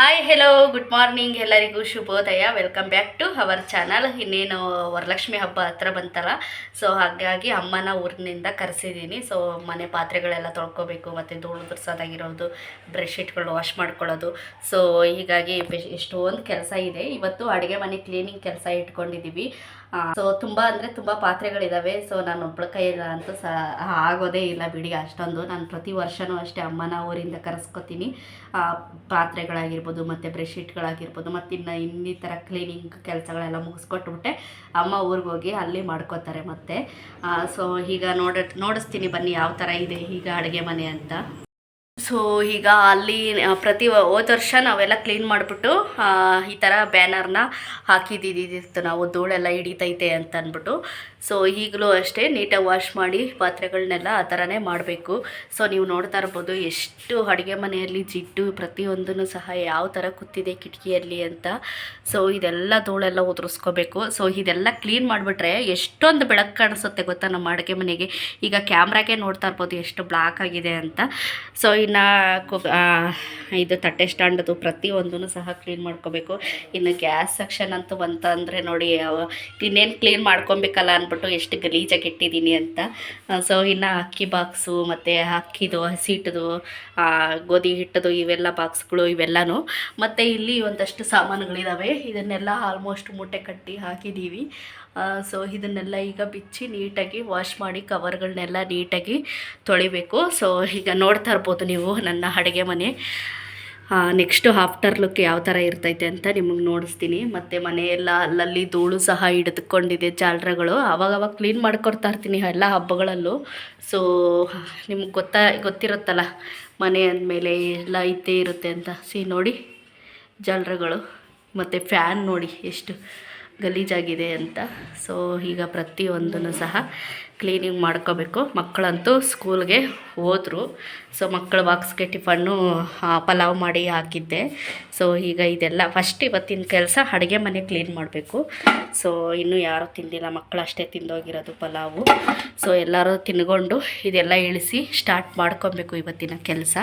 Hi hello good morning ಎಲ್ಲರಿಗೂ ಶುಭೋದಯ. Welcome back to our channel ಇನ್ನೇನು ವರಲಕ್ಷ್ಮಿ ಹಬ್ಬ ಹತ್ರ ಬಂತಲ್ಲ ಸೊ ಹಾಗಾಗಿ ಅಮ್ಮನ ಊರಿನಿಂದ ಕರೆಸಿದ್ದೀನಿ ಸೊ ಮನೆ ಪಾತ್ರೆಗಳೆಲ್ಲ ತೊಳ್ಕೊಬೇಕು ಮತ್ತು ಧೂಳು ದುರ್ಸೋದಾಗಿರೋದು ಬ್ರೆಡ್ಶೀಟ್ಗಳು ವಾಶ್ ಮಾಡ್ಕೊಳ್ಳೋದು. ಸೊ ಹೀಗಾಗಿ ಎಷ್ಟೊಂದು ಕೆಲಸ ಇದೆ. ಇವತ್ತು ಅಡುಗೆ ಮನೆ ಕ್ಲೀನಿಂಗ್ ಕೆಲಸ ಇಟ್ಕೊಂಡಿದ್ದೀವಿ ಸೊ ತುಂಬ ಅಂದರೆ ತುಂಬ ಪಾತ್ರೆಗಳಿದ್ದಾವೆ ಸೊ ನಾನು ಒಬ್ಬಳ ಕೈಯಲ್ಲ ಅಂತೂ ಸಹ ಆಗೋದೇ ಇಲ್ಲ ಬಿಡಿ. ಅಷ್ಟೊಂದು. ನಾನು ಪ್ರತಿ ವರ್ಷವೂ ಅಷ್ಟೇ ಅಮ್ಮನ ಊರಿಂದ ಕರೆಸ್ಕೊತೀನಿ. ಆ, ಪಾತ್ರೆಗಳಾಗಿರ್ಬೋದು ಮತ್ತು ಬ್ರೆಡ್ಶೀಟ್ಗಳಾಗಿರ್ಬೋದು ಮತ್ತು ಇನ್ನು ಇನ್ನಿತರ ಕ್ಲೀನಿಂಗ್ ಕೆಲಸಗಳೆಲ್ಲ ಮುಗಿಸ್ಕೊಟ್ಬಿಟ್ಟೆ. ಅಮ್ಮ ಊರಿಗೆ ಹೋಗಿ ಅಲ್ಲಿ ಮಾಡ್ಕೋತಾರೆ ಮತ್ತೆ. ಸೊ ಈಗ ನೋಡ, ನೋಡಿಸ್ತೀನಿ ಬನ್ನಿ ಯಾವ ಥರ ಇದೆ ಈಗ ಅಡುಗೆ ಮನೆ ಅಂತ. ಸೊ ಈಗ ಅಲ್ಲಿ ಪ್ರತಿ ಹೋದ ವರ್ಷ ನಾವೆಲ್ಲ ಕ್ಲೀನ್ ಮಾಡಿಬಿಟ್ಟು ಈ ಥರ ಬ್ಯಾನರ್ನ ಹಾಕಿದ್ದಿದ್ದಿತ್ತು ನಾವು, ಧೂಳೆಲ್ಲ ಹಿಡಿತೈತೆ ಅಂತ ಅಂದ್ಬಿಟ್ಟು ಸೊ ಈಗಲೂ ಅಷ್ಟೇ ನೀಟಾಗಿ ವಾಶ್ ಮಾಡಿ ಪಾತ್ರೆಗಳನ್ನೆಲ್ಲ ಆ ಥರನೇ ಮಾಡಬೇಕು. ಸೊ ನೀವು ನೋಡ್ತಾ ಇರ್ಬೋದು ಎಷ್ಟು ಅಡುಗೆ ಮನೆಯಲ್ಲಿ ಜಿಡ್ಡು ಪ್ರತಿಯೊಂದೂ ಸಹ ಯಾವ ಥರ ಕುತ್ತಿದೆ ಕಿಟಕಿಯಲ್ಲಿ ಅಂತ. ಸೊ ಇದೆಲ್ಲ ಧೂಳೆಲ್ಲ ಉದುರಿಸ್ಕೋಬೇಕು. ಸೊ ಇದೆಲ್ಲ ಕ್ಲೀನ್ ಮಾಡಿಬಿಟ್ರೆ ಎಷ್ಟೊಂದು ಬೆಳಕು ಕಾಣಿಸುತ್ತೆ ಗೊತ್ತಾ ನಮ್ಮ ಅಡುಗೆ ಮನೆಗೆ. ಈಗ ಕ್ಯಾಮ್ರಾಗೆ ನೋಡ್ತಾ ಇರ್ಬೋದು ಎಷ್ಟು ಬ್ಲಾಕ್ ಆಗಿದೆ ಅಂತ. ಸೊ ಇನ್ನು ಇದು ತಟ್ಟೆ ಸ್ಟ್ಯಾಂಡದು ಪ್ರತಿಯೊಂದೂ ಸಹ ಕ್ಲೀನ್ ಮಾಡ್ಕೋಬೇಕು. ಇನ್ನು ಗ್ಯಾಸ್ ಸೆಕ್ಷನ್ ಅಂತೂ ಬಂತಂದರೆ ನೋಡಿ ಇನ್ನೇನು ಕ್ಲೀನ್ ಮಾಡ್ಕೊಬೇಕಲ್ಲ ಅಂದ್ಬಿಟ್ಟು ಎಷ್ಟು ಗಲೀಜಾಗಿ ಇಟ್ಟಿದ್ದೀನಿ ಅಂತ. ಸೊ ಇನ್ನು ಅಕ್ಕಿ ಬಾಕ್ಸು ಮತ್ತು ಅಕ್ಕಿದು ಹಸಿಟ್ಟದು ಗೋಧಿ ಹಿಟ್ಟದು ಇವೆಲ್ಲ ಬಾಕ್ಸ್ಗಳು ಇವೆಲ್ಲನೂ. ಮತ್ತು ಇಲ್ಲಿ ಒಂದಷ್ಟು ಸಾಮಾನುಗಳಿದ್ದಾವೆ ಇದನ್ನೆಲ್ಲ ಆಲ್ಮೋಸ್ಟ್ ಮೂಟೆ ಕಟ್ಟಿ ಹಾಕಿದ್ದೀವಿ ಸೊ ಇದನ್ನೆಲ್ಲ ಈಗ ಬಿಚ್ಚಿ ನೀಟಾಗಿ ವಾಶ್ ಮಾಡಿ ಕವರ್ಗಳನ್ನೆಲ್ಲ ನೀಟಾಗಿ ತೊಳಿಬೇಕು. ಸೊ ಈಗ ನೋಡ್ತಾ ಇರ್ಬೋದು ನೀವು ನನ್ನ ಅಡುಗೆ ಮನೆ. ನೆಕ್ಸ್ಟು ಆಫ್ಟರ್ ಲುಕ್ ಯಾವ ಥರ ಇರ್ತೈತೆ ಅಂತ ನಿಮಗೆ ನೋಡಿಸ್ತೀನಿ. ಮತ್ತು ಮನೆಯೆಲ್ಲ ಅಲ್ಲಲ್ಲಿ ಧೂಳು ಸಹ ಹಿಡಿದುಕೊಂಡಿದೆ ಜಾಲರಗಳು. ಅವಾಗವಾಗ ಕ್ಲೀನ್ ಮಾಡ್ಕೊಡ್ತಾ ಇರ್ತೀನಿ ಎಲ್ಲ ಹಬ್ಬಗಳಲ್ಲೂ. ಸೊ ನಿಮ್ಗೆ ಗೊತ್ತಾ, ಗೊತ್ತಿರುತ್ತಲ್ಲ, ಮನೆ ಅಂದಮೇಲೆ ಎಲ್ಲ ಇದ್ದೇ ಇರುತ್ತೆ ಅಂತ. ಸಿ ನೋಡಿ ಜಾಲರಗಳು, ಮತ್ತು ಫ್ಯಾನ್ ನೋಡಿ ಎಷ್ಟು. ಗಲೀಜಾಗಿದೆ ಅಂತ. ಸೊ ಈಗ ಪ್ರತಿಯೊಂದನ್ನು ಸಹ ಕ್ಲೀನಿಂಗ್ ಮಾಡ್ಕೋಬೇಕು. ಮಕ್ಕಳಂತೂ ಸ್ಕೂಲ್ಗೆ ಹೋದರು. ಸೊ ಮಕ್ಕಳ ಬಾಕ್ಸ್ಗೆ ಟಿಫನ್ನು ಪಲಾವ್ ಮಾಡಿ ಹಾಕಿದ್ದೆ. ಸೊ ಈಗ ಇದೆಲ್ಲ ಫಸ್ಟ್ ಇವತ್ತಿನ ಕೆಲಸ ಅಡುಗೆ ಮನೆ ಕ್ಲೀನ್ ಮಾಡಬೇಕು. ಸೊ ಇನ್ನೂ ಯಾರೂ ತಿಂದಿಲ್ಲ. ಮಕ್ಕಳು ಅಷ್ಟೇ ತಿಂದೋಗಿರೋದು ಪಲಾವು. ಸೊ ಎಲ್ಲರೂ ತಿನ್ಕೊಂಡು ಇದೆಲ್ಲ ಇಳಿಸಿ ಸ್ಟಾರ್ಟ್ ಮಾಡ್ಕೊಬೇಕು ಇವತ್ತಿನ ಕೆಲಸ.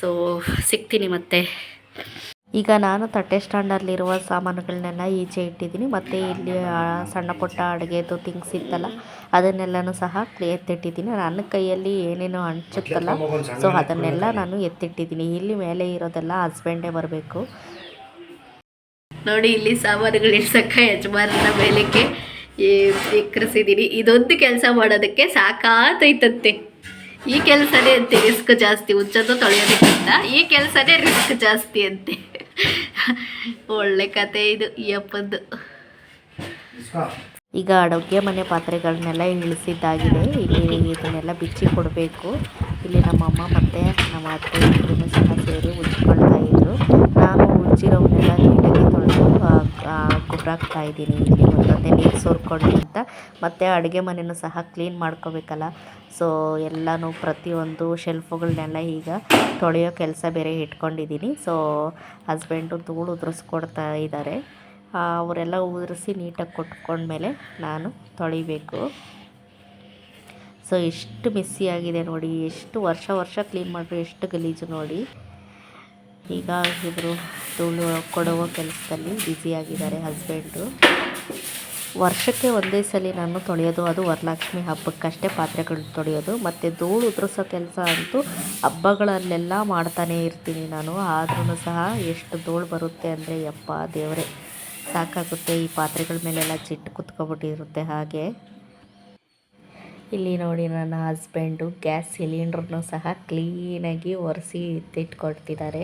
ಸೊ ಸಿಗ್ತೀನಿ ಮತ್ತೆ. ಈಗ ನಾನು ತಟ್ಟೆ ಸ್ಟ್ಯಾಂಡಲ್ಲಿರುವ ಸಾಮಾನುಗಳನ್ನೆಲ್ಲ ಈಚೆ ಇಟ್ಟಿದ್ದೀನಿ. ಮತ್ತು ಇಲ್ಲಿ ಸಣ್ಣ ಪುಟ್ಟ ಅಡುಗೆದು ಥಿಂಗ್ಸ್ ಇತ್ತಲ್ಲ, ಅದನ್ನೆಲ್ಲನೂ ಸಹ ಎತ್ತಿಟ್ಟಿದ್ದೀನಿ. ನನ್ನ ಕೈಯಲ್ಲಿ ಏನೇನು ಹಂಚುತ್ತಲ್ಲ ಸೊ ಅದನ್ನೆಲ್ಲ ನಾನು ಎತ್ತಿಟ್ಟಿದ್ದೀನಿ. ಇಲ್ಲಿ ಮೇಲೆ ಇರೋದೆಲ್ಲ ಹಸ್ಬೆಂಡೇ ಬರಬೇಕು. ನೋಡಿ, ಇಲ್ಲಿ ಸಾಮಾನುಗಳು ಇಡ್ಸಕ್ಕ ಯಜಮಾನನ ಮೇಲಕ್ಕೆ ಎಕ್ಕರಿಸಿದ್ದೀನಿ ಇದೊಂದು ಕೆಲಸ ಮಾಡೋದಕ್ಕೆ ಸಾಕಾತೈತಂತೆ. ಈ ಕೆಲಸನೇ ಅಂತೆ ರಿಸ್ಕ್ ಜಾಸ್ತಿ ಹುಚ್ಚೋದು ತೊಳೆಯೋದಕ್ಕಿಂತ. ಈ ಕೆಲಸನೇ ರಿಸ್ಕ್ ಜಾಸ್ತಿ ಅಂತೆ. ಒಳ್ಳೆ ಕತೆ ಇದು ಈ ಈಗ ಅಡುಗೆ ಮನೆ ಪಾತ್ರೆಗಳನ್ನೆಲ್ಲ ಇಳಿಸಿದ್ದಾಗಿದೆ. ಇದನ್ನೆಲ್ಲ ಬಿಚ್ಚಿ ಕೊಡಬೇಕು. ಇಲ್ಲಿ ನಮ್ಮಮ್ಮ ಮತ್ತು ನಮ್ಮ ಅತ್ತೆ ಇಬ್ಬರೂ ಸಹ ಸೇರಿ ಉಜ್ಕೊಳ್ತಾ ಇದ್ರು. ನಾನು ಉಜ್ಜಿರೋವನ್ನೆಲ್ಲ ನೀಟಾಗಿ ತೊಳೆದು ಗೊಬ್ಬರ ಹಾಕ್ತಾ ಇದ್ದೀನಿ. ಇಲ್ಲಿ ಮತ್ತೆ ನೀರು ಸೋರ್ಕೊಂಡು ಅಂತ. ಮತ್ತು ಅಡುಗೆ ಮನೆಯೂ ಸಹ ಕ್ಲೀನ್ ಮಾಡ್ಕೋಬೇಕಲ್ಲ. ಸೊ ಎಲ್ಲನೂ ಪ್ರತಿಯೊಂದು ಶೆಲ್ಫುಗಳನ್ನೆಲ್ಲ ಈಗ ತೊಳೆಯೋ ಕೆಲಸ ಬೇರೆ ಇಟ್ಕೊಂಡಿದ್ದೀನಿ. ಸೊ ಹಸ್ಬೆಂಡು ಧೂಳು ಉದುರಿಸ್ಕೊಡ್ತಾ ಇದ್ದಾರೆ. ಅವರೆಲ್ಲ ಉದುರಿಸಿ ನೀಟಾಗಿ ಕೊಟ್ಕೊಂಡ್ಮೇಲೆ ನಾನು ತೊಳಿಬೇಕು. ಸೊ ಎಷ್ಟು ಆಗಿದೆ ನೋಡಿ, ಎಷ್ಟು ವರ್ಷ ವರ್ಷ ಕ್ಲೀನ್ ಮಾಡಿದ್ರು ಎಷ್ಟು ಗಲೀಜು ನೋಡಿ. ಈಗ ಇಬ್ಬರು ಧೂಳು ಕೊಡುವ ಕೆಲಸದಲ್ಲಿ ಬ್ಯುಸಿಯಾಗಿದ್ದಾರೆ ಹಸ್ಬೆಂಡು ವರ್ಷಕ್ಕೆ ಒಂದೇ ಸಲ ನಾನು ತೊಳೆಯೋದು, ಅದು ವರಲಕ್ಷ್ಮಿ ಹಬ್ಬಕ್ಕಷ್ಟೇ ಪಾತ್ರೆಗಳು ತೊಳೆಯೋದು. ಮತ್ತು ಧೂಳು ಉದುರಿಸೋ ಕೆಲಸ ಅಂತೂ ಹಬ್ಬಗಳಲ್ಲೆಲ್ಲ ಮಾಡ್ತಾನೆ ಇರ್ತೀನಿ ನಾನು. ಆದ್ರೂ ಸಹ ಎಷ್ಟು ಧೂಳು ಬರುತ್ತೆ ಅಂದರೆ, ಯಪ್ಪ ದೇವರೇ, ಸಾಕಾಗುತ್ತೆ. ಈ ಪಾತ್ರೆಗಳ ಮೇಲೆಲ್ಲ ಚಿಟ್ಟು ಕುತ್ಕೊಬಿಟ್ಟಿರುತ್ತೆ ಹಾಗೆ. ಇಲ್ಲಿ ನೋಡಿ ನನ್ನ ಹಸ್ಬೆಂಡು ಗ್ಯಾಸ್ ಸಿಲಿಂಡ್ರನ್ನು ಸಹ ಕ್ಲೀನಾಗಿ ಒರೆಸಿ ಎತ್ತಿಟ್ಕೊಡ್ತಿದ್ದಾರೆ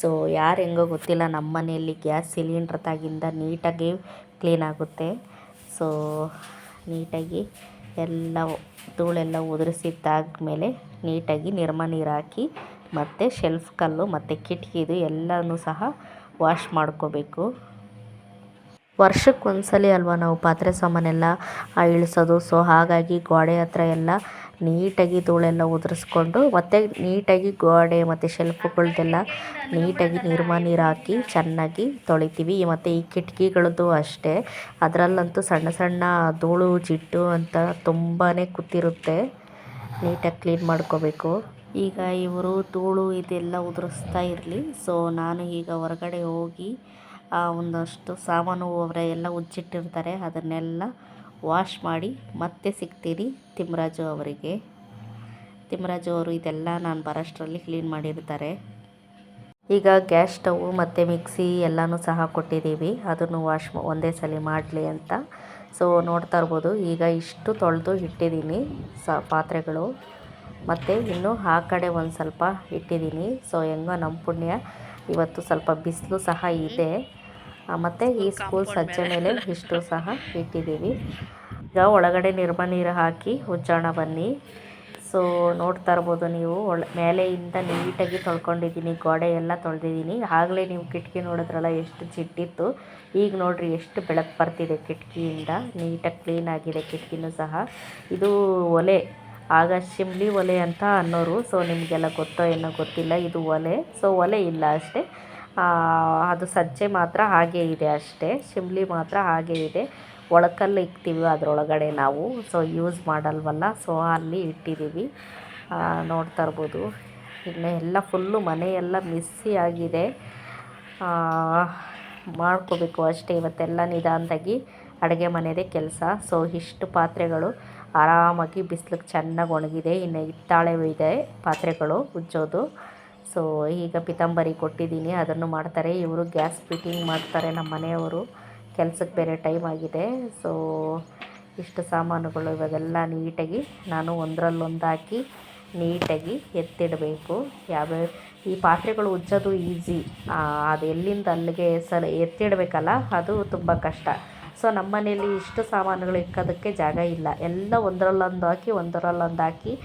ಸೊ ಯಾರು ಹೆಂಗೋ ಗೊತ್ತಿಲ್ಲ ನಮ್ಮ ಮನೆಯಲ್ಲಿ ಗ್ಯಾಸ್ ಸಿಲಿಂಡ್ರ್ ತಾಗಿಂದ ನೀಟಾಗಿ ಕ್ಲೀನ್ ಆಗುತ್ತೆ. ಸೊ ನೀಟಾಗಿ ಎಲ್ಲ ಧೂಳೆಲ್ಲ ಉದುರಿಸಿದ್ದಾದ್ಮೇಲೆ ನೀಟಾಗಿ ನಿರ್ಮ ನೀರು ಹಾಕಿ ಮತ್ತು ಶೆಲ್ಫ್ ಕಲ್ಲು ಮತ್ತು ಕಿಟಕಿದು ಎಲ್ಲನೂ ಸಹ ವಾಶ್ ಮಾಡ್ಕೋಬೇಕು. ವರ್ಷಕ್ಕೆ ಒಂದ್ಸಲ ಅಲ್ವಾ ನಾವು ಪಾತ್ರೆ ಸಾಮಾನೆಲ್ಲ ಇಳಿಸೋದು ಸೊ ಹಾಗಾಗಿ ಗೋಡೆ ಹತ್ರ ಎಲ್ಲ ನೀಟಾಗಿ ಧೂಳೆಲ್ಲ ಉದುರಿಸ್ಕೊಂಡು, ಮತ್ತು ನೀಟಾಗಿ ಗೋಡೆ ಮತ್ತು ಶೆಲ್ಫುಗಳ್ದೆಲ್ಲ ನೀಟಾಗಿ ನಿರ್ಮ ನೀರು ಹಾಕಿ ಚೆನ್ನಾಗಿ ತೊಳಿತೀವಿ. ಮತ್ತು ಈ ಕಿಟಕಿಗಳದ್ದು ಅಷ್ಟೇ. ಅದರಲ್ಲಂತೂ ಸಣ್ಣ ಸಣ್ಣ ಧೂಳು ಜಿಟ್ಟು ಅಂತ ತುಂಬಾ ಕೂತಿರುತ್ತೆ. ನೀಟಾಗಿ ಕ್ಲೀನ್ ಮಾಡ್ಕೋಬೇಕು. ಈಗ ಇವರು ಧೂಳು ಇದೆಲ್ಲ ಉದುರಿಸ್ತಾ ಇರಲಿ. ಸೊ ನಾನು ಈಗ ಹೊರಗಡೆ ಹೋಗಿ ಒಂದಷ್ಟು ಸಾಮಾನು ಅವರ ಎಲ್ಲ ಉಜ್ಜಿಟ್ಟಿರ್ತಾರೆ. ಅದನ್ನೆಲ್ಲ ವಾಶ್ ಮಾಡಿ ಮತ್ತೆ ಸಿಗ್ತೀರಿ ತಿಮ್ಮರಾಜು ಅವರಿಗೆ. ತಿಮ್ಮರಾಜು ಅವರು ಇದೆಲ್ಲ ನಾನು ಬರೋಷ್ಟರಲ್ಲಿ ಕ್ಲೀನ್ ಮಾಡಿರ್ತಾರೆ. ಈಗ ಗ್ಯಾಸ್ ಸ್ಟವ್ ಮತ್ತು ಮಿಕ್ಸಿ ಎಲ್ಲನೂ ಸಹ ಕೊಟ್ಟಿದ್ದೀವಿ. ಅದನ್ನು ವಾಶ್ ಒಂದೇ ಸಲ ಮಾಡಲಿ ಅಂತ. ಸೊ ನೋಡ್ತಾ ಇರ್ಬೋದು. ಈಗ ಇಷ್ಟು ತೊಳೆದು ಇಟ್ಟಿದ್ದೀನಿ ಸ ಪಾತ್ರೆಗಳು. ಮತ್ತು ಇನ್ನು ಆ ಕಡೆ ಒಂದು ಸ್ವಲ್ಪ ಇಟ್ಟಿದ್ದೀನಿ. ಸೊ ಹೆಂಗೋ ನಮ್ಮ ಪುಣ್ಯ. ಇವತ್ತು ಸ್ವಲ್ಪ ಬಿಸಿಲು ಸಹ ಇದೆ. ಮತ್ತು ಈ ಸ್ಕೂಲ್ ಸಜ್ಜೆ ಮೇಲೆ ಇಷ್ಟು ಸಹ ಇಟ್ಟಿದ್ದೀವಿ. ಈಗ ಒಳಗಡೆ ನಿರ್ಮ ನೀರು ಹಾಕಿ ಉಜ್ಜೋಣ ಬನ್ನಿ. ಸೊ ನೋಡ್ತಾ ಇರ್ಬೋದು ನೀವು. ಒಳ ಮೇಲೆಯಿಂದ ನೀಟಾಗಿ ತೊಳ್ಕೊಂಡಿದ್ದೀನಿ. ಗೋಡೆ ಎಲ್ಲ ತೊಳೆದಿದ್ದೀನಿ. ಆಗಲೇ ನೀವು ಕಿಟಕಿ ನೋಡಿದ್ರಲ್ಲ ಎಷ್ಟು ಜಿಡ್ಡಿತ್ತು ಈಗ ನೋಡಿರಿ ಎಷ್ಟು ಬೆಳಕು ಬರ್ತಿದೆ ಕಿಟಕಿಯಿಂದ. ನೀಟಾಗಿ ಕ್ಲೀನ್ ಆಗಿದೆ ಕಿಟಕಿನೂ ಸಹ. ಇದು ಒಲೆ. ಆಗ ಶಿಮ್ಲಿ ಒಲೆ ಅಂತ ಅನ್ನೋರು ಸೊ ನಿಮಗೆಲ್ಲ ಗೊತ್ತೋ ಏನೋ ಗೊತ್ತಿಲ್ಲ, ಇದು ಒಲೆ. ಸೊ ಒಲೆ ಇಲ್ಲ ಅಷ್ಟೇ. ಅದು ಸಜ್ಜೆ ಮಾತ್ರ ಹಾಗೆ ಇದೆ ಅಷ್ಟೇ. ಶಿಮ್ಲಿ ಮಾತ್ರ ಹಾಗೆ ಇದೆ. ಒಳಕಲ್ಲು ಇಕ್ತೀವಿ ಅದರೊಳಗಡೆ ನಾವು. So use ಮಾಡಲ್ವಲ್ಲ? ಸೊ ಅಲ್ಲಿ ಇಟ್ಟಿದ್ದೀವಿ. ನೋಡ್ತಾ ಇರ್ಬೋದು. ಇನ್ನು ಎಲ್ಲ ಫುಲ್ಲು ಮನೆಯೆಲ್ಲ ಮಿಸ್ಸಿ ಆಗಿದೆ. ಮಾಡ್ಕೋಬೇಕು ಅಷ್ಟೇ ಇವತ್ತೆಲ್ಲ ನಿಧಾನದಾಗಿ. ಅಡುಗೆ ಮನೆಯದೇ ಕೆಲಸ. ಸೊ ಇಷ್ಟು ಪಾತ್ರೆಗಳು. ಆರಾಮಾಗಿ ಬಿಸಿಲಿಗೆ ಚೆನ್ನಾಗಿ ಒಣಗಿದೆ. ಇನ್ನು ಹಿತ್ತಾಳೆ ಇದೆ, ಪಾತ್ರೆಗಳು ಉಜ್ಜೋದು. ಸೊ ಈಗ ಪಿತಾಂಬರಿ ಕೊಟ್ಟಿದ್ದೀನಿ, ಅದನ್ನು ಮಾಡ್ತಾರೆ. ಇವರು ಗ್ಯಾಸ್ ಫಿಟ್ಟಿಂಗ್ ಮಾಡ್ತಾರೆ ನಮ್ಮ ಮನೆಯವರು. ಕೆಲ್ಸಕ್ಕೆ ಬೇರೆ ಟೈಮ್ ಆಗಿದೆ. ಸೊ ಇಷ್ಟು ಸಾಮಾನುಗಳು ಇವಾಗೆಲ್ಲ ನೀಟಾಗಿ ನಾನು ಒಂದರಲ್ಲೊಂದು ಹಾಕಿ ನೀಟಾಗಿ ಎತ್ತಿಡಬೇಕು. ಯಾವ, ಈ ಪಾತ್ರೆಗಳು ಉಜ್ಜೋದು ಈಸಿ. ಅದು ಎಲ್ಲಿಂದ ಅಲ್ಲಿಗೆ ಸಲ, ಎತ್ತಿಡಬೇಕಲ್ಲ, ಅದು ತುಂಬ ಕಷ್ಟ. ಸೊ ನಮ್ಮ ಮನೆಯಲ್ಲಿ ಇಷ್ಟು ಸಾಮಾನುಗಳು ಇಕ್ಕೋದಕ್ಕೆ ಜಾಗ ಇಲ್ಲ. ಎಲ್ಲ ಒಂದರಲ್ಲೊಂದು ಹಾಕಿ ಒಂದರಲ್ಲೊಂದು ಹಾಕಿ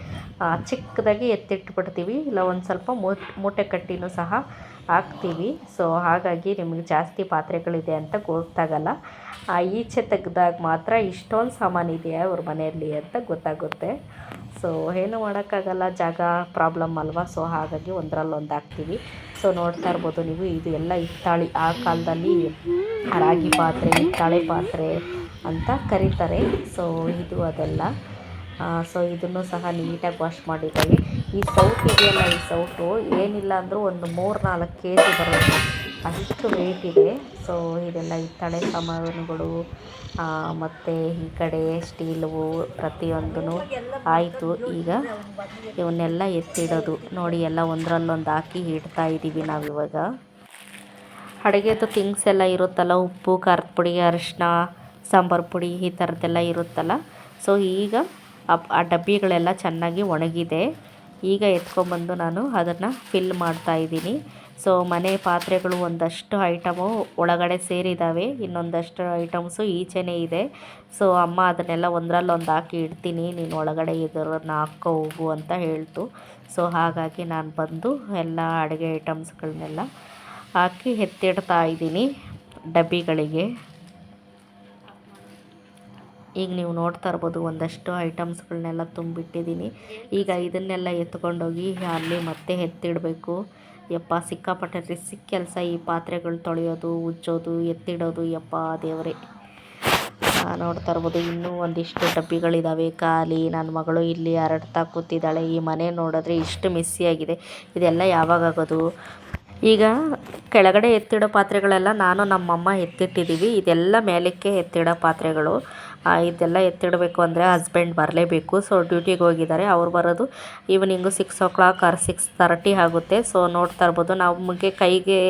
ಚಿಕ್ಕದಾಗಿ ಎತ್ತಿಟ್ಬಿಡ್ತೀವಿ. ಇಲ್ಲ, ಒಂದು ಸ್ವಲ್ಪ ಮೂಟೆ ಕಟ್ಟಿನೂ ಸಹ ಹಾಕ್ತೀವಿ. ಸೊ, ಹಾಗಾಗಿ ನಿಮಗೆ ಜಾಸ್ತಿ ಪಾತ್ರೆಗಳಿದೆ ಅಂತ ಗೊತ್ತಾಗಲ್ಲ. ಈಚೆ ತೆಗ್ದಾಗ ಮಾತ್ರ ಇಷ್ಟೊಂದು ಸಾಮಾನು ಇದೆಯಾ ಅವ್ರ ಮನೆಯಲ್ಲಿ ಅಂತ ಗೊತ್ತಾಗುತ್ತೆ. ಸೊ, ಏನು ಮಾಡೋಕ್ಕಾಗಲ್ಲ, ಜಾಗ ಪ್ರಾಬ್ಲಮ್ ಅಲ್ವಾ? ಸೊ, ಹಾಗಾಗಿ ಒಂದರಲ್ಲೊಂದು ಹಾಕ್ತೀವಿ. ಸೊ, ನೋಡ್ತಾ ಇರ್ಬೋದು ನೀವು, ಇದು ಎಲ್ಲ ಹಿತ್ತಾಳಿ ಆ ಕಾಲದಲ್ಲಿ ರಾಗಿ ಪಾತ್ರೆ ಹಿತ್ತಾಳೆ ಪಾತ್ರೆ ಅಂತ ಕರೀತಾರೆ. ಸೊ ಇದು ಅದೆಲ್ಲ. ಸೊ ಇದನ್ನು ಸಹ ನೀಟಾಗಿ ವಾಶ್ ಮಾಡಿದ್ದೀವಿ ಈ ಸೌಟ್ ಇದೆಯಲ್ಲ, ಈ ಸೌಟು ಏನಿಲ್ಲ ಅಂದರೂ ಒಂದು ಮೂರು ನಾಲ್ಕು ಕೆ ಜಿ ಬರುತ್ತೆ. ಅಷ್ಟು ವೆಯ್ಟ್ ಇದೆ. ಸೊ ಇದೆಲ್ಲ ಈ ತಳೆ ಸಾಮಾನುಗಳು ಮತ್ತು ಈ ಕಡೆ ಸ್ಟೀಲು ಪ್ರತಿಯೊಂದೂ ಆಯಿತು. ಈಗ ಇವನ್ನೆಲ್ಲ ಎತ್ತಿಡೋದು. ನೋಡಿ, ಎಲ್ಲ ಒಂದರಲ್ಲೊಂದು ಹಾಕಿ ಇಡ್ತಾ ಇದ್ದೀವಿ ನಾವಿವಾಗ. ಅಡುಗೆದು ಥಿಂಗ್ಸ್ ಎಲ್ಲ ಇರುತ್ತಲ್ಲ, ಉಪ್ಪು, ಖಾರದ ಪುಡಿ ಅರಿಶಿನ ಸಾಂಬಾರು ಪುಡಿ ಈ ಥರದ್ದೆಲ್ಲ ಇರುತ್ತಲ್ಲ. ಸೊ ಈಗ ಆ ಡಬ್ಬಿಗಳೆಲ್ಲ ಚೆನ್ನಾಗಿ ಒಣಗಿದೆ. ಈಗ ಎತ್ಕೊಂಬಂದು ನಾನು ಅದನ್ನು ಫಿಲ್ ಮಾಡ್ತಾಯಿದ್ದೀನಿ ಸೊ ಮನೆ ಪಾತ್ರೆಗಳು ಒಂದಷ್ಟು ಐಟಮು ಒಳಗಡೆ ಸೇರಿದ್ದಾವೆ ಇನ್ನೊಂದಷ್ಟು ಐಟಮ್ಸು ಈಚೆನೇ ಇದೆ. ಸೊ ಅಮ್ಮ ಅದನ್ನೆಲ್ಲ ಒಂದರಲ್ಲೊಂದು ಹಾಕಿ ಇಡ್ತೀನಿ. ನೀನು ಒಳಗಡೆ ಇದರನ್ನು ಹಾಕೋ, ಹೋಗು ಅಂತ ಹೇಳ್ತು. ಸೊ ಹಾಗಾಗಿ ನಾನು ಬಂದು ಎಲ್ಲ ಅಡುಗೆ ಐಟಮ್ಸ್ಗಳನ್ನೆಲ್ಲ ಹಾಕಿ ಎತ್ತಿಡ್ತಾ ಇದ್ದೀನಿ ಡಬ್ಬಿಗಳಿಗೆ. ಈಗ ನೀವು ನೋಡ್ತಾ ಇರ್ಬೋದು ಒಂದಷ್ಟು ಐಟಮ್ಸ್ಗಳನ್ನೆಲ್ಲ ತುಂಬಿಟ್ಟಿದ್ದೀನಿ. ಈಗ ಇದನ್ನೆಲ್ಲ ಎತ್ಕೊಂಡೋಗಿ ಅಲ್ಲಿ ಮತ್ತೆ ಎತ್ತಿಡಬೇಕು. ಯಪ್ಪ, ಸಿಕ್ಕಾಪಟ್ಟೆ ರಿಸ್ಕ್ ಕೆಲಸ ಈ ಪಾತ್ರೆಗಳು ತೊಳೆಯೋದು, ಉಜ್ಜೋದು, ಎತ್ತಿಡೋದು, ಯಪ್ಪ ದೇವರೇ. ನೋಡ್ತಾ ಇರ್ಬೋದು ಇನ್ನೂ ಒಂದಿಷ್ಟು ಡಬ್ಬಿಗಳಿದ್ದಾವೆ ಖಾಲಿ ನನ್ನ ಮಗಳು ಇಲ್ಲಿ ಹರಡ್ತಾ ಕೂತಿದ್ದಾಳೆ. ಈ ಮನೆ ನೋಡಿದ್ರೆ ಇಷ್ಟು ಮಿಸ್ಸಿಯಾಗಿದೆ ಇದೆಲ್ಲ ಯಾವಾಗ ಆಗೋದು ಈಗ ಕೆಳಗಡೆ ಎತ್ತಿಡೋ ಪಾತ್ರೆಗಳೆಲ್ಲ ನಾನು ನಮ್ಮಮ್ಮ ಎತ್ತಿಟ್ಟಿದ್ದೀವಿ. ಇದೆಲ್ಲ ಮೇಲಕ್ಕೆ ಎತ್ತಿಡೋ ಪಾತ್ರೆಗಳು. ಇದೆಲ್ಲ ಎತ್ತಿಡಬೇಕು ಅಂದರೆ ಹಸ್ಬೆಂಡ್ ಬರಲೇಬೇಕು. ಸೊ ಡ್ಯೂಟಿಗೆ ಹೋಗಿದ್ದಾರೆ. ಅವ್ರು ಬರೋದು evening six o'clock or six thirty ಆಗುತ್ತೆ. ಸೊ ನೋಡ್ತಾ ಇರ್ಬೋದು. ನಮಗೆ ಕೈಗೆ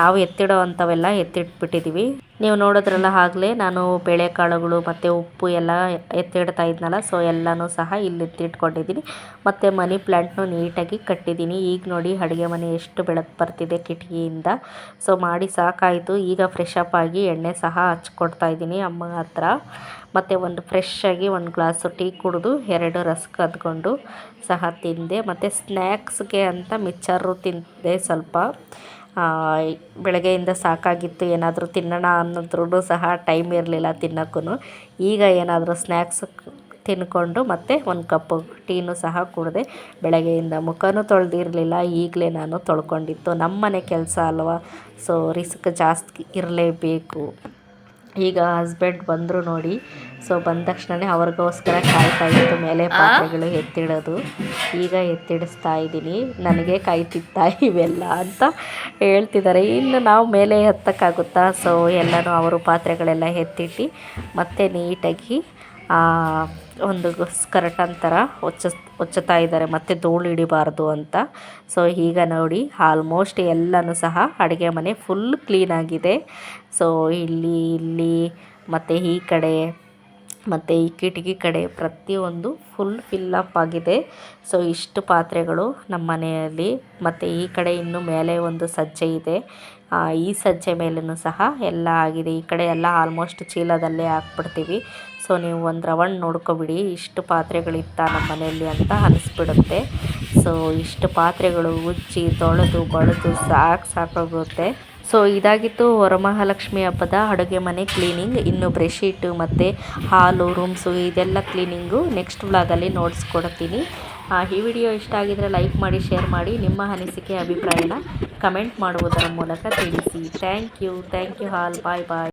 ನಾವು ಎತ್ತಿಡೋ ಅಂಥವೆಲ್ಲ ಎತ್ತಿಟ್ಬಿಟ್ಟಿದ್ದೀವಿ. ನೀವು ನೋಡಿದ್ರಲ್ಲ ಆಗಲೇ ನಾನು ಬೇಳೆಕಾಳುಗಳು ಮತ್ತು ಉಪ್ಪು ಎಲ್ಲ ಎತ್ತಿಡ್ತಾ ಇದ್ನಲ್ಲ ಸೊ ಎಲ್ಲನೂ ಸಹ ಇಲ್ಲಿ ಎತ್ತಿಟ್ಕೊಂಡಿದ್ದೀನಿ ಮತ್ತು ಮನಿ ಪ್ಲ್ಯಾಂಟ್ನು ನೀಟಾಗಿ ಕಟ್ಟಿದ್ದೀನಿ. ಈಗ ನೋಡಿ ಅಡುಗೆ ಮನೆ ಎಷ್ಟು ಬೆಳಕು ಬರ್ತಿದೆ ಕಿಟಕಿಯಿಂದ. ಸೊ ಮಾಡಿ ಸಾಕಾಯಿತು. ಈಗ ಫ್ರೆಶ್ ಅಪ್ ಆಗಿ ಎಣ್ಣೆ ಸಹ ಹಚ್ಕೊಡ್ತಾ ಇದ್ದೀನಿ ಅಮ್ಮ ಹತ್ರ. ಮತ್ತು ಒಂದು ಫ್ರೆಶ್ ಒಂದು ಗ್ಲಾಸು ಟೀ ಕುಡಿದು ಎರಡು ರಸ್ಕ್ ಕದ್ಕೊಂಡು ಸಹ ತಿಂದೆ. ಮತ್ತು ಸ್ನ್ಯಾಕ್ಸ್ಗೆ ಅಂತ ಮಿಚ್ಚರು ತಿಂದೆ ಸ್ವಲ್ಪ. ಬೆಳಗ್ಗೆಯಿಂದ ಸಾಕಾಗಿತ್ತು, ಏನಾದರೂ ತಿನ್ನೋಣ ಅನ್ನೋದ್ರೂ ಸಹ ಟೈಮ್ ಇರಲಿಲ್ಲ ತಿನ್ನೋಕ್ಕೂ ಈಗ ಏನಾದರೂ ಸ್ನ್ಯಾಕ್ಸ್ ತಿನ್ಕೊಂಡು ಮತ್ತು ಒಂದು ಕಪ್ಪು ಟೀನು ಸಹ ಕುಡಿದೆ ಬೆಳಗ್ಗೆಯಿಂದ ಮುಖನೂ ತೊಳೆದಿರಲಿಲ್ಲ, ಈಗಲೇ ನಾನು ತೊಳ್ಕೊಂಡಿತ್ತು ನಮ್ಮನೆ ಕೆಲಸ ಅಲ್ವಾ? ಸೊ ರಿಸ್ಕ್ ಜಾಸ್ತಿ ಇರಲೇಬೇಕು. ಈಗ ಹಸ್ಬೆಂಡ್ ಬಂದರು ನೋಡಿ ಸೊ ಬಂದ ತಕ್ಷಣನೇ ಅವ್ರಿಗೋಸ್ಕರ ಕಾಯ್ತಾ ಇತ್ತು ಮೇಲೆ ಪಾತ್ರೆಗಳು ಎತ್ತಿಡೋದು. ಈಗ ಎತ್ತಿಡಿಸ್ತಾ ಇದ್ದೀನಿ ನನಗೆ ಕಾಯ್ತಿತ್ತ ಇವೆಲ್ಲ ಅಂತ ಹೇಳ್ತಿದ್ದಾರೆ. ಇನ್ನು ನಾವು ಮೇಲೆ ಹತ್ತಕ್ಕಾಗುತ್ತಾ ಸೊ ಎಲ್ಲನೂ ಅವರು ಪಾತ್ರೆಗಳೆಲ್ಲ ಎತ್ತಿಟ್ಟು ಮತ್ತೆ ನೀಟಾಗಿ ಒಂದು ಸ್ಕರ್ಟನ್ ಥರ ಹೊಚ್ಚ ಹೊಚ್ಚುತ್ತಾ ಇದ್ದಾರೆ. ಮತ್ತು ಧೂಳು ಹಿಡಿಬಾರ್ದು ಅಂತ. ಸೊ ಈಗ ನೋಡಿ ಆಲ್ಮೋಸ್ಟ್ ಎಲ್ಲನೂ ಸಹ ಅಡುಗೆ ಮನೆ ಫುಲ್ ಕ್ಲೀನಾಗಿದೆ ಸೊ ಇಲ್ಲಿ ಇಲ್ಲಿ, ಮತ್ತು ಈ ಕಡೆ, ಮತ್ತು ಈ ಕಿಟಕಿ ಕಡೆ ಪ್ರತಿಯೊಂದು ಫುಲ್ ಫಿಲ್ ಅಪ್ ಆಗಿದೆ. ಸೊ ಇಷ್ಟು ಪಾತ್ರೆಗಳು ನಮ್ಮ ಮನೆಯಲ್ಲಿ. ಮತ್ತು ಈ ಕಡೆ ಇನ್ನು ಮೇಲೆ ಒಂದು ಸಜ್ಜೆ ಇದೆ. ಈ ಸಜ್ಜೆ ಮೇಲೂ ಸಹ ಎಲ್ಲ ಆಗಿದೆ. ಈ ಕಡೆ ಎಲ್ಲ ಆಲ್ಮೋಸ್ಟ್ ಚೀಲದಲ್ಲೇ ಹಾಕ್ಬಿಡ್ತೀವಿ. ಸೊ ನೀವು ಒಂದು ರೌಂಡ್ ನೋಡ್ಕೊಬಿಡಿ, ಇಷ್ಟು ಪಾತ್ರೆಗಳಿತ್ತ ನಮ್ಮ ಮನೆಯಲ್ಲಿ ಅಂತ ಅನಿಸ್ಬಿಡುತ್ತೆ. ಸೊ ಇಷ್ಟು ಪಾತ್ರೆಗಳು ಉಜ್ಜಿ, ತೊಳೆದು, ಬಳಿದು ಸಾಕು ಸಾಕಾಗುತ್ತೆ. ಸೊ ಇದಾಗಿತ್ತು ವರಮಹಾಲಕ್ಷ್ಮಿ ಹಬ್ಬದ ಅಡುಗೆ ಮನೆ ಕ್ಲೀನಿಂಗ್. ಇನ್ನು ಬ್ರೆಶೀಟು ಮತ್ತು ಹಾಲು, ರೂಮ್ಸು ಇದೆಲ್ಲ ಕ್ಲೀನಿಂಗು ನೆಕ್ಸ್ಟ್ ವ್ಲಾಗಲ್ಲಿ ನೋಡಿಸ್ಕೊಡ್ತೀನಿ. ಈ ವಿಡಿಯೋ ಇಷ್ಟ ಆಗಿದರೆ ಲೈಕ್ ಮಾಡಿ, ಶೇರ್ ಮಾಡಿ, ನಿಮ್ಮ ಅನಿಸಿಕೆ, ಅಭಿಪ್ರಾಯನ ಕಮೆಂಟ್ ಮಾಡುವುದರ ಮೂಲಕ ತಿಳಿಸಿ. ಥ್ಯಾಂಕ್ ಯು ಥ್ಯಾಂಕ್ ಯು ಹಾಲ್ ಬಾಯ್ ಬಾಯ್.